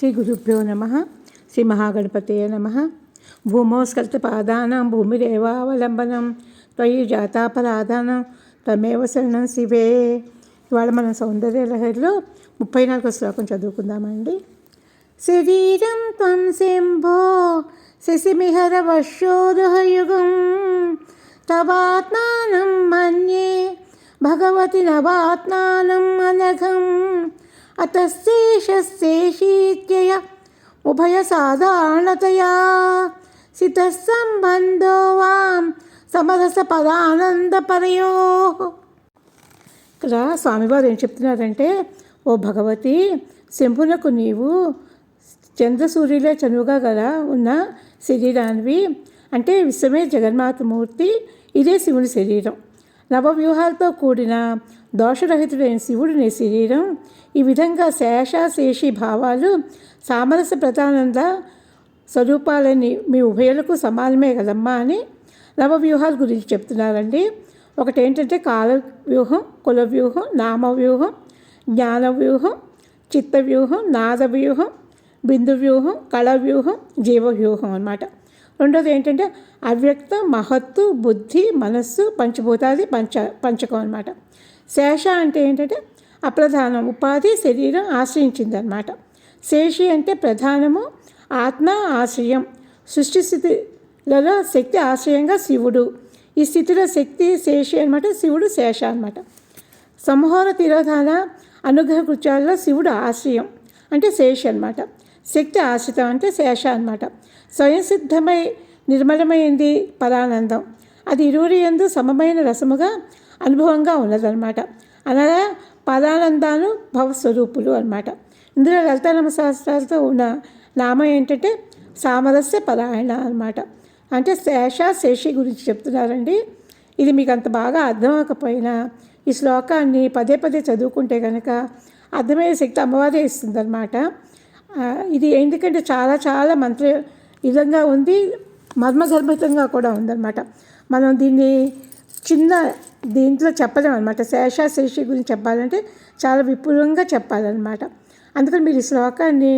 శ్రీ గురుభ్యో నమ శ్రీ మహాగణపతయ నమ భూమోస్కల్తపాదానం భూమిరేవావలంబనం త్వయి జాతాపరాధానం త్వమేవ శరణం శివే ఇవాళ మన సౌందర్య లహరిలో ముప్పై నాలుగో శ్లోకం చదువుకుందామండి. శరీరం త్వం శంభో శశిమిహర వర్షోదహయుగం తవాత్మానం మన్యే భగవతి నవాత్మానం అనఘం। అతశేషశేషీత్యయ ఉభయసాధారణతయా సితసంబంధో వాం సమరస పదానందపరయో ఇక్కడ స్వామివారు ఏం చెప్తున్నారంటే ఓ భగవతి శంభునకు నీవు చంద్రసూర్యులే చనువుగా గల ఉన్న శరీరానివి. అంటే విశ్వమే జగన్మాతమూర్తి ఇదే శివుని శరీరం. నవవ్యూహాలతో కూడిన దోషరహితుడైన శివుడిని శరీరం ఈ విధంగా శేషాశేషి భావాలు సామరస్య ప్రధానంద స్వరూపాలని మీ ఉభయలకు సమానమే కదమ్మా అని నవవ్యూహాల గురించి చెప్తున్నారండి. ఒకటేంటంటే కాల వ్యూహం కుల వ్యూహం నామ వ్యూహం జ్ఞాన వ్యూహం చిత్త వ్యూహం నాద వ్యూహం బిందు వ్యూహం కళ వ్యూహం జీవ వ్యూహం అనమాట రెండోది ఏంటంటే అవ్యక్త మహత్తు బుద్ధి మనస్సు పంచభూతాది పంచ పంచకం అనమాట శేష అంటే ఏంటంటే అప్రధానం ఉపాధి శరీరం ఆశ్రయించింది అనమాట శేషి అంటే ప్రధానము ఆత్మ ఆశ్రయం. సృష్టి స్థితిలలో శక్తి ఆశ్రయంగా శివుడు. ఈ స్థితిలో శక్తి శేషి అనమాట శివుడు శేష అనమాట సంహోర తిరోధాన అనుగ్రహ కృత్యాలలో శివుడు ఆశ్రయం. అంటే శేషి అనమాట శక్తి ఆశ్రితం అంటే శేష అనమాట స్వయం సిద్ధమై నిర్మలమైంది పరానందం. అది ఇరువురి ఎందు సమమైన రసముగా అనుభవంగా ఉన్నదన్నమాట. అనగా పదానందాలు భవస్వరూపులు అనమాట ఇందులో లలితానామ శాస్త్రాలతో ఉన్న నామం ఏంటంటే సామరస్య పరాయణ అనమాట అంటే శేష శేషి గురించి చెప్తున్నారండి. ఇది మీకు అంత బాగా అర్థమవకపోయినా ఈ శ్లోకాన్ని పదే పదే చదువుకుంటే కనుక అర్థమయ్యే శక్తి అమ్మవారే ఇస్తుందన్నమాట. ఇది ఎందుకంటే చాలా చాలా మంత్ర విధంగా ఉంది మర్మగర్భితంగా కూడా ఉందన్నమాట. మనం దీన్ని చిన్న దీంట్లో చెప్పలేం అనమాట శేష శేషి గురించి చెప్పాలంటే చాలా విపులంగా చెప్పాలన్నమాట. అందుకని మీరు ఈ శ్లోకాన్ని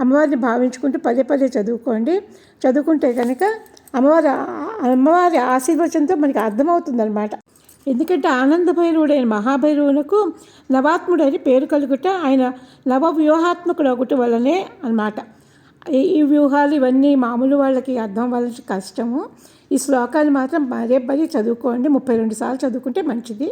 అమ్మవారిని భావించుకుంటూ పదే పదే చదువుకోండి. చదువుకుంటే కనుక అమ్మవారి అమ్మవారి ఆశీర్వచనంతో మనకి అర్థమవుతుందన్నమాట. ఎందుకంటే ఆనంద భైరవుడైన మహాభైరవునకు నవాత్ముడని పేరు కలుగుట ఆయన నవ వ్యూహాత్మకుడు ఒకటి వల్లనే అనమాట ఈ వ్యూహాలు ఇవన్నీ మామూలు వాళ్ళకి అర్థం వాళ్ళకి కష్టము. ఈ శ్లోకాలు మాత్రం భార్య భార్య చదువుకోండి. ముప్పై రెండు సార్లు చదువుకుంటే మంచిది.